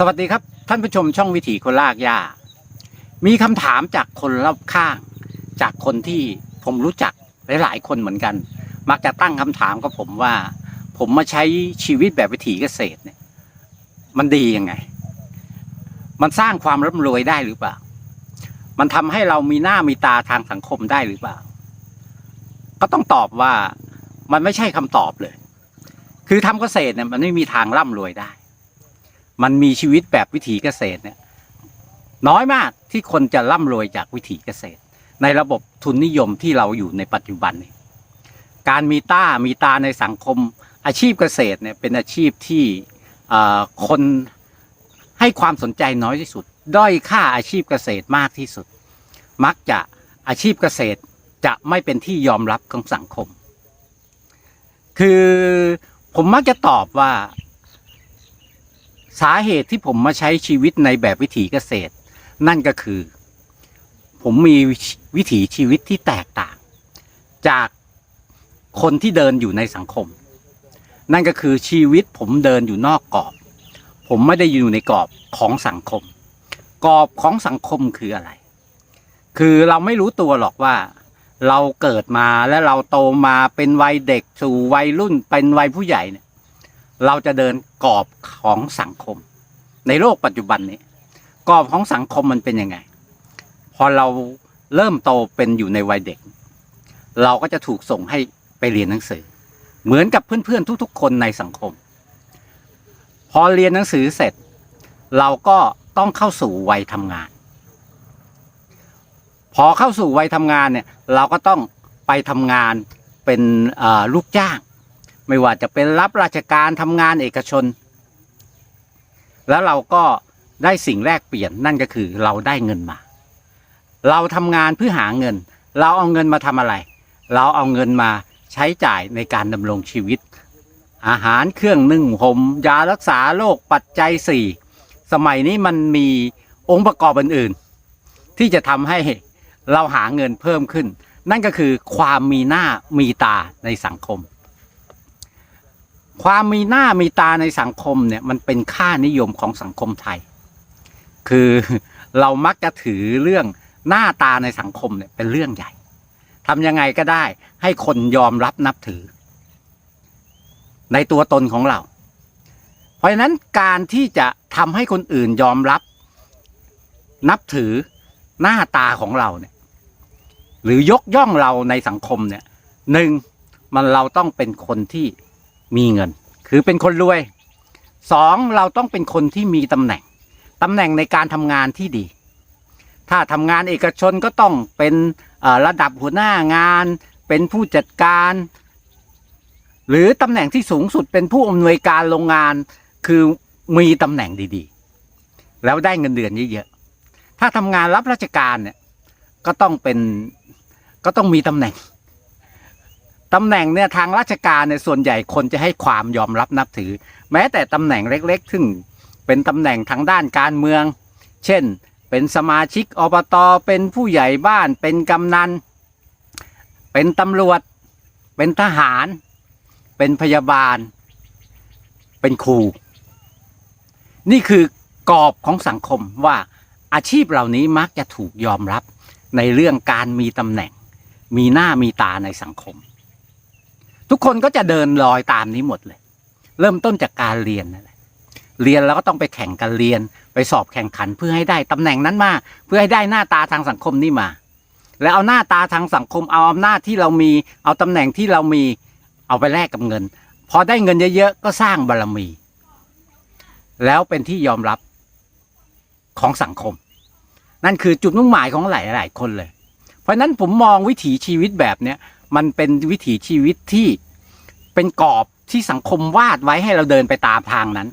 สวัสดีครับ ท่านผู้ชมช่องวิถีคนลากหญ้า มีคำถามจากคนรอบข้าง จากคนที่ผมรู้จักหลายๆคนเหมือนกัน มักจะตั้งคำถามกับผมว่า ผมมาใช้ชีวิตแบบวิถีเกษตรเนี่ย มันดียังไง มันสร้างความร่ำรวยได้หรือเปล่า มันทำให้เรามีหน้ามีตาทางสังคมได้หรือเปล่า ก็ต้องตอบว่ามันไม่ใช่คำตอบเลย คือทำเกษตรเนี่ยมันไม่มีทางร่ำรวยได้ มันมีชีวิตแบบวิถีเกษตรเนี่ยน้อยมากที่คนจะร่ำรวยจากวิถีเกษตร ในระบบทุนนิยมที่เราอยู่ในปัจจุบันนี้การมีต้ามีตาในสังคมอาชีพเกษตรเนี่ยเป็นอาชีพที่คนให้ความสนใจน้อยที่สุด ด้อยค่าอาชีพเกษตรมากที่สุด มักจะอาชีพเกษตรจะไม่เป็นที่ยอมรับของสังคม คือผมมักจะตอบว่า สาเหตุที่ผมมาใช้ชีวิตในแบบวิถีเกษตร นั่นก็คือ ผมมีวิถีชีวิตที่แตกต่าง จากคนที่เดินอยู่ในสังคม นั่นก็คือชีวิตผมเดินอยู่นอกกรอบ ผมไม่ได้อยู่ในกรอบของสังคม กรอบของสังคมคืออะไร คือเราไม่รู้ตัวหรอกว่า เราเกิดมาและเราโตมาเป็นวัยเด็กสู่วัยรุ่นเป็นวัยผู้ใหญ่เนี่ย เราจะเดินกรอบของสังคม ในโลกปัจจุบันนี้กรอบของสังคมมันเป็นยังไง พอเราเริ่มโตเป็นอยู่ในวัยเด็ก เราก็จะถูกส่งให้ไปเรียนหนังสือ เหมือนกับเพื่อนๆทุกๆ คนในสังคม พอเรียนหนังสือเสร็จ เราก็ต้องเข้าสู่วัยทำงาน พอเข้าสู่วัยทำงานเนี่ยเราก็ต้องไปทำงานเป็นลูกจ้าง ไม่ว่าจะเป็นรับราชการทำงานเอกชน แล้วเราก็ได้สิ่งแรกเปลี่ยนนั่นก็คือเราได้เงินมา เราทำงานเพื่อหาเงิน เราเอาเงินมาทำอะไร เราเอาเงินมาใช้จ่ายในการดำรงชีวิต อาหารเครื่องนึ่งห่มยารักษาโรคปัจจัยสี่สมัยนี้มันมีองค์ประกอบอื่นๆ ที่จะทำให้เราหาเงินเพิ่มขึ้น นั่นก็คือความมีหน้ามีตาในสังคม ความมีหน้ามีตาในสังคมเนี่ยมันเป็นค่านิยมของสังคมไทย คือเรามักจะถือเรื่องหน้าตาในสังคมเนี่ยเป็นเรื่องใหญ่ทำยังไงก็ได้ให้คนยอมรับนับถือ ในตัวตนของเรา เพราะฉะนั้นการที่จะทำให้คนอื่นยอมรับ นับถือหน้าตาของเราเนี่ย หรือยกย่องเราในสังคมเนี่ยหนึ่งมันเราต้องเป็นคนที่ มีเงิน คือเป็นคนรวยสองเราต้องเป็นคนที่มีตำแหน่งตำแหน่งในการทำงานที่ดี ถ้าทำงานเอกชนก็ต้องเป็นระดับหัวหน้างาน เป็นผู้จัดการ หรือตำแหน่งที่สูงสุดเป็นผู้อำนวยการโรงงาน คือมีตำแหน่งดีๆ แล้วได้เงินเดือนเยอะๆถ้าทำงานรับราชการเนี่ยก็ต้องเป็นก็ต้องมีตำแหน่ง ตำแหน่งเนี่ยทางราชการเนี่ยส่วนใหญ่คนจะให้ความยอมรับนับถือ แม้แต่ตำแหน่งเล็กๆซึ่งเป็นตำแหน่งทางด้านการเมือง เช่น เป็นสมาชิกอบตเป็นผู้ใหญ่บ้าน เป็นกำนัน เป็นตำรวจ เป็นทหาร เป็นพยาบาล เป็นครู นี่คือกรอบของสังคมว่าอาชีพเหล่านี้มักจะถูกยอมรับในเรื่องการมีตำแหน่ง มีหน้ามีตาในสังคม ทุกคนก็จะเดินรอยตามนี้หมดเลย เริ่มต้นจากการเรียนนั่นแหละเรียนแล้วก็ต้องไปแข่งกันเรียน ไปสอบแข่งขันเพื่อให้ได้ตำแหน่งนั้นมา เพื่อให้ได้หน้าตาทางสังคมนี่มา แล้วเอาหน้าตาทางสังคมเอาอำนาจที่เรามี เอาตำแหน่งที่เรามีเอาไปแลกกับเงิน พอได้เงินเยอะๆก็สร้างบารมี แล้วเป็นที่ยอมรับของสังคม นั่นคือจุดมุ่งหมายของหลายๆคนเลย เพราะฉะนั้นผมมองวิถีชีวิตแบบเนี้ย มันเป็นวิถีชีวิตที่เป็นกรอบที่สังคมวาดไว้ให้เราเดินไปตามทางนั้น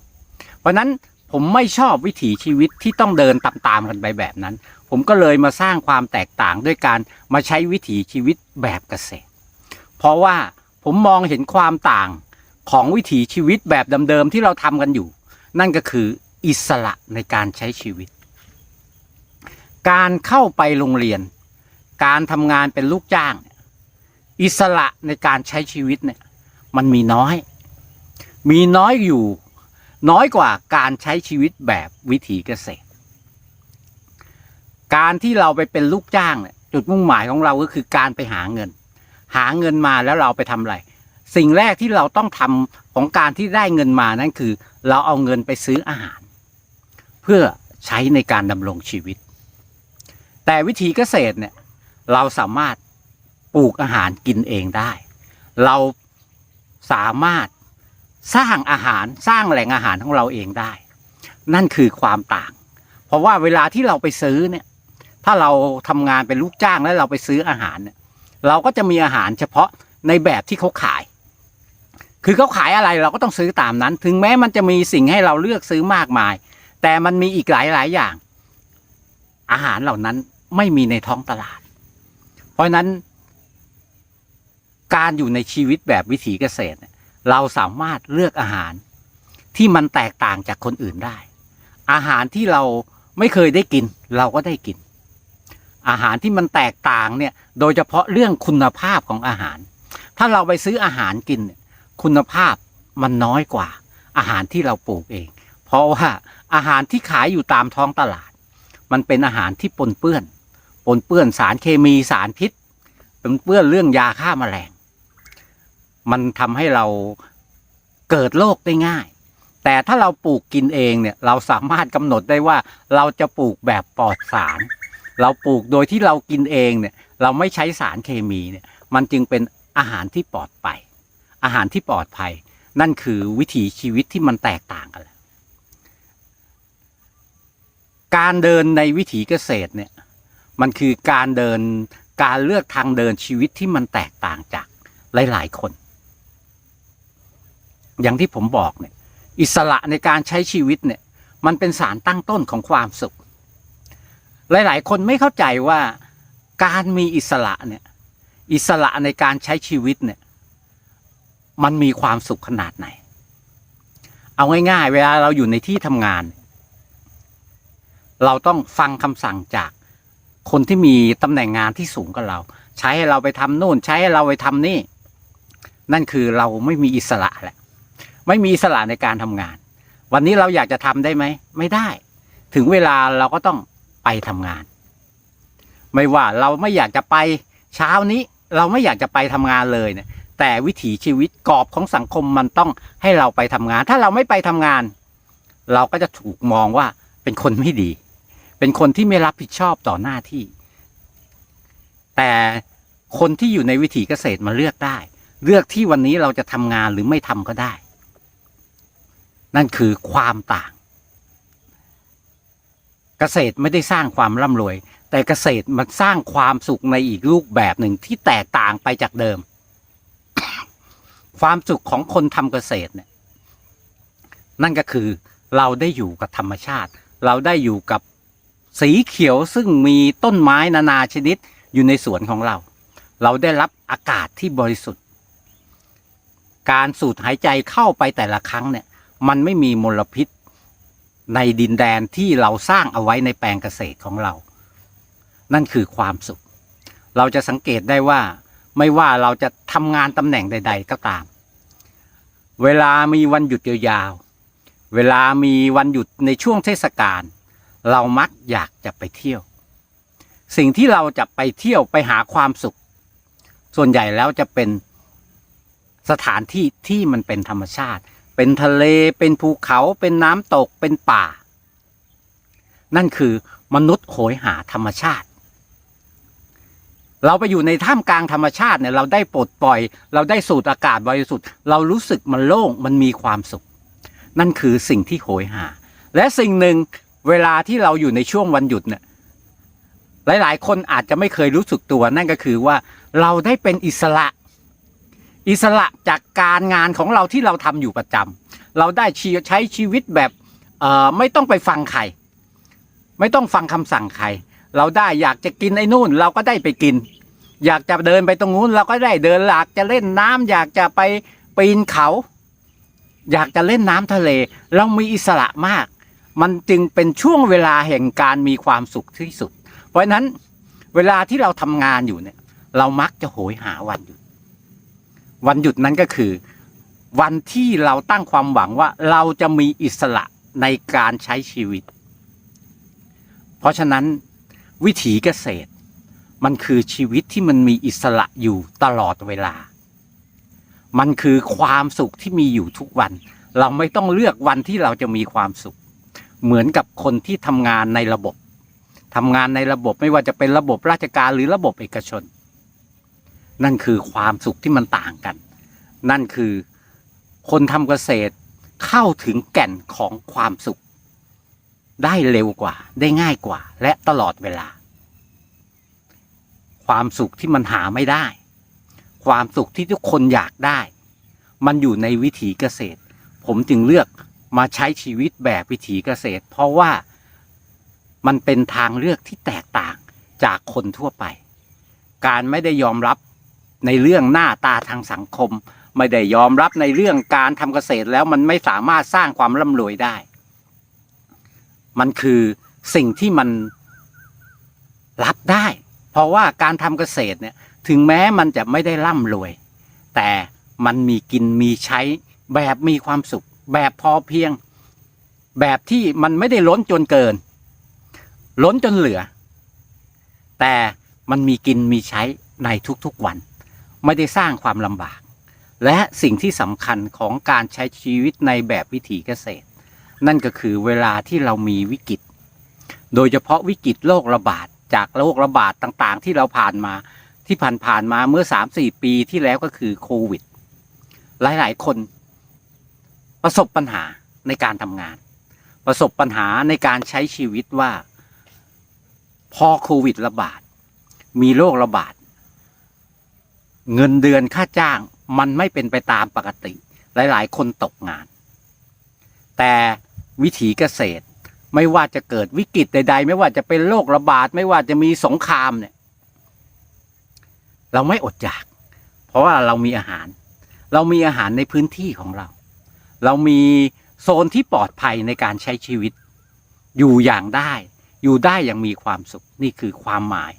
เพราะนั้นผมไม่ชอบวิถีชีวิตที่ต้องเดินตามๆกันไปแบบนั้น ผมก็เลยมาสร้างความแตกต่างด้วยการมาใช้วิถีชีวิตแบบเกษตร เพราะว่าผมมองเห็นความต่างของวิถีชีวิตแบบเดิมๆที่เราทำกันอยู่ นั่นก็คืออิสระในการใช้ชีวิต การเข้าไปโรงเรียน การทำงานเป็นลูกจ้าง อิสระในการใช้ชีวิตเนี่ย มันมีน้อย มีน้อยอยู่ น้อยกว่าการใช้ชีวิตแบบวิถีเกษตร การที่เราไปเป็นลูกจ้างเนี่ยจุดมุ่งหมายของเราก็คือการไปหาเงิน หาเงินมาแล้วเราไปทำอะไร สิ่งแรกที่เราต้องทำของการที่ได้เงินมานั่นคือ เราเอาเงินไปซื้ออาหาร เพื่อใช้ในการดำรงชีวิต แต่วิถีเกษตรเนี่ยเราสามารถ ปลูกอาหารกินเองได้ เราสามารถสร้างอาหารสร้างแหล่งอาหารของเราเองได้ นั่นคือความต่าง เพราะว่าเวลาที่เราไปซื้อเนี่ย ถ้าเราทำงานเป็นลูกจ้างแล้วเราไปซื้ออาหารเนี่ยเราก็จะมีอาหารเฉพาะในแบบที่เขาขาย คือเขาขายอะไรเราก็ต้องซื้อตามนั้น ถึงแม้มันจะมีสิ่งให้เราเลือกซื้อมากมาย แต่มันมีอีกหลายหลายอย่าง อาหารเหล่านั้นไม่มีในท้องตลาด เพราะนั้น การอยู่ในชีวิตแบบวิถีเกษตร เราสามารถเลือกอาหารที่มันแตกต่างจากคนอื่นได้ อาหารที่เราไม่เคยได้กิน เราก็ได้กิน อาหารที่มันแตกต่างเนี่ยโดยเฉพาะเรื่องคุณภาพของอาหาร ถ้าเราไปซื้ออาหารกิน คุณภาพมันน้อยกว่า อาหารที่เราปลูกเอง เพราะว่าอาหารที่ขายอยู่ตามท้องตลาด มันเป็นอาหารที่ปนเปื้อน ปนเปื้อนสารเคมีสารพิษปนเปื้อนเรื่องยาฆ่าแมลง มันทำให้เราเกิดโรคได้ง่าย แต่ถ้าเราปลูกกินเองเนี่ยเราสามารถกำหนดได้ว่าเราจะปลูกแบบปลอดสาร เราปลูกโดยที่เรากินเองเนี่ยเราไม่ใช้สารเคมีเนี่ยมันจึงเป็นอาหารที่ปลอดภัยอาหารที่ปลอดภัย นั่นคือวิถีชีวิตที่มันแตกต่างกันแหละการเดินในวิถีเกษตรเนี่ยมันคือการเดินการเลือกทางเดินชีวิตที่มันแตกต่างจากหลาย ๆ คน อย่างที่ผมบอกเนี่ย อิสระในการใช้ชีวิตเนี่ย มันเป็นสารตั้งต้นของความสุข หลาย ๆ คนไม่เข้าใจว่าการมีอิสระเนี่ย อิสระในการใช้ชีวิตเนี่ย มันมีความสุขขนาดไหน เอาง่ายๆ เวลาเราอยู่ในที่ทำงาน เราต้องฟังคำสั่งจากคนที่มีตำแหน่งงานที่สูงกว่าเรา ใช้ให้เราไปทำนู่น ใช้ให้เราไปทำนี่ นั่นคือเราไม่มีอิสระแหละ ไม่มีสระในการทำงาน วันนี้เราอยากจะทำได้ไหม ไม่ได้ ถึงเวลาเราก็ต้องไปทำงาน ไม่ว่าเราไม่อยากจะไปเช้านี้ เราไม่อยากจะไปทำงานเลยเนี่ยแต่วิถีชีวิตกรอบของสังคมมันต้องให้เราไปทำงาน ถ้าเราไม่ไปทำงาน เราก็จะถูกมองว่าเป็นคนไม่ดี เป็นคนที่ไม่รับผิดชอบต่อหน้าที่ แต่คนที่อยู่ในวิถีเกษตรมาเลือกได้ เลือกที่วันนี้เราจะทำงานหรือไม่ทำก็ได้ นั่นคือความต่าง เกษตรไม่ได้สร้างความร่ำรวย แต่เกษตรมันสร้างความสุขในอีกรูปแบบหนึ่งที่แตกต่างไปจากเดิม ความสุขของคนทำเกษตรเนี่ยนั่นก็คือเราได้อยู่กับธรรมชาติ เราได้อยู่กับสีเขียวซึ่งมีต้นไม้นานาชนิดอยู่ในสวนของเรา เราได้รับอากาศที่บริสุทธิ์ การสูดหายใจเข้าไปแต่ละครั้งเนี่ย มันไม่มีมลพิษในดินแดนที่เราสร้างเอาไว้ในแปลงเกษตรของเรา นั่นคือความสุข เราจะสังเกตได้ว่า ไม่ว่าเราจะทำงานตำแหน่งใด ๆ ก็ตาม เวลามีวันหยุดยาวๆเวลามีวันหยุดในช่วงเทศกาลเรามักอยากจะไปเที่ยว สิ่งที่เราจะไปเที่ยวไปหาความสุข ส่วนใหญ่แล้วจะเป็นสถานที่ที่มันเป็นธรรมชาติ เป็นทะเลเป็นภูเขาเป็นน้ำตกเป็นป่า นั่นคือมนุษย์โหยหาธรรมชาติ เราไปอยู่ในท่ามกลางธรรมชาติเนี่ยเราได้ปลดปล่อย เราได้สูดอากาศบริสุทธิ์เรารู้สึกมันโล่งมันมีความสุข นั่นคือสิ่งที่โหยหา และสิ่งหนึ่งเวลาที่เราอยู่ในช่วงวันหยุดเนี่ยหลาย ๆ คนอาจจะไม่เคยรู้สึกตัวนั่นก็คือว่าเราได้เป็นอิสระ อิสระจากการงานของเราที่เราทำอยู่ประจำเราได้ใช้ชีวิตแบบไม่ต้องไปฟังใคร ไม่ต้องฟังคำสั่งใคร เราได้อยากจะกินไอ้นู่น เราก็ได้ไปกิน อยากจะเดินไปตรงนู้น เราก็ได้เดินอยากจะเล่นน้ำอยากจะไปปีนเขา อยากจะเล่นน้ำทะเล เรามีอิสระมาก มันจึงเป็นช่วงเวลาแห่งการมีความสุขที่สุด เพราะฉะนั้นเวลาที่เราทำงานอยู่เนี่ย เรามักจะโหยหาวันหยุด วันหยุดนั้นก็คือ วันที่เราตั้งความหวังว่าเราจะมีอิสระในการใช้ชีวิต เพราะฉะนั้นวิถีเกษตร มันคือชีวิตที่มันมีอิสระอยู่ตลอดเวลา มันคือความสุขที่มีอยู่ทุกวัน เราไม่ต้องเลือกวันที่เราจะมีความสุข เหมือนกับคนที่ทำงานในระบบทำงานในระบบไม่ว่าจะเป็นระบบราชการหรือระบบเอกชน นั่นคือความสุขที่มันต่างกัน นั่นคือคนทำเกษตรเข้าถึงแก่นของความสุข ได้เร็วกว่า ได้ง่ายกว่า และตลอดเวลา ความสุขที่มันหาไม่ได้ ความสุขที่ทุกคนอยากได้ มันอยู่ในวิถีเกษตร ผมจึงเลือกมาใช้ชีวิตแบบวิถีเกษตร เพราะว่ามันเป็นทางเลือกที่แตกต่างจากคนทั่วไป การไม่ได้ยอมรับ ในเรื่องหน้าตาทางสังคม ไม่ได้ยอมรับในเรื่องการทำเกษตรแล้วมันไม่สามารถสร้างความร่ำรวยได้ มันคือสิ่งที่มันรับได้ เพราะว่าการทำเกษตรเนี่ยถึงแม้มันจะไม่ได้ร่ำรวย แต่มันมีกินมีใช้แบบมีความสุข แบบพอเพียง แบบที่มันไม่ได้ล้นจนเกิน ล้นจนเหลือ แต่มันมีกินมีใช้ในทุกๆวัน ไม่ได้สร้างความลำบาก และสิ่งที่สำคัญของการใช้ชีวิตในแบบวิถีเกษตร นั่นก็คือเวลาที่เรามีวิกฤต โดยเฉพาะวิกฤตโรคระบาดจากโรคระบาดต่างๆ ที่เราผ่านมาที่ผ่านๆมาเมื่อ 3-4 ปีที่แล้วก็คือโควิด หลายๆ คนประสบปัญหาในการทำงาน ประสบปัญหาในการใช้ชีวิตว่า พอโควิดระบาด มีโรคระบาด เงินเดือนค่าจ้างมันไม่เป็นไปตามปกติ หลาย ๆ คนตกงาน แต่วิถีเกษตรไม่ว่าจะเกิดวิกฤตใด ๆ ไม่ว่าจะเป็นโรคระบาด ไม่ว่าจะมีสงครามเนี่ย เราไม่อดอยาก เพราะว่าเรามีอาหาร เรามีอาหารในพื้นที่ของเรา เรามีโซนที่ปลอดภัยในการใช้ชีวิต อยู่อย่างได้ อยู่ได้อย่างมีความสุขนี่คือความหมาย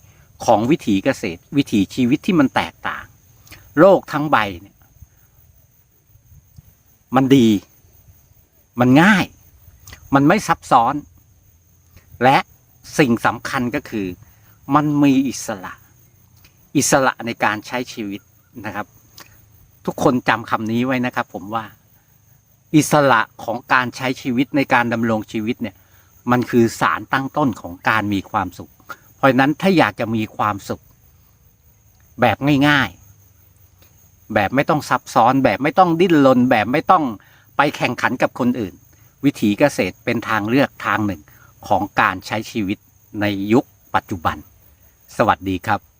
ของวิถีเกษตร วิถีชีวิตที่มันแตกต่าง โลกทั้งใบเนี่ย มันดี มันง่าย มันไม่ซับซ้อน และสิ่งสำคัญก็คือ มันมีอิสระ อิสระในการใช้ชีวิตนะครับ ทุกคนจำคำนี้ไว้นะครับ ผมว่า อิสระของการใช้ชีวิตในการดำรงชีวิตเนี่ย มันคือสารตั้งต้นของการมีความสุข เพราะฉะนั้นถ้าอยากจะมีความสุข แบบง่าย ๆ แบบไม่ต้องซับซ้อน แบบไม่ต้องดิ้นรนแบบไม่ต้องไปแข่งขันกับคนอื่น วิถีเกษตรเป็นทางเลือกทางหนึ่งของการใช้ชีวิตในยุคปัจจุบัน สวัสดีครับ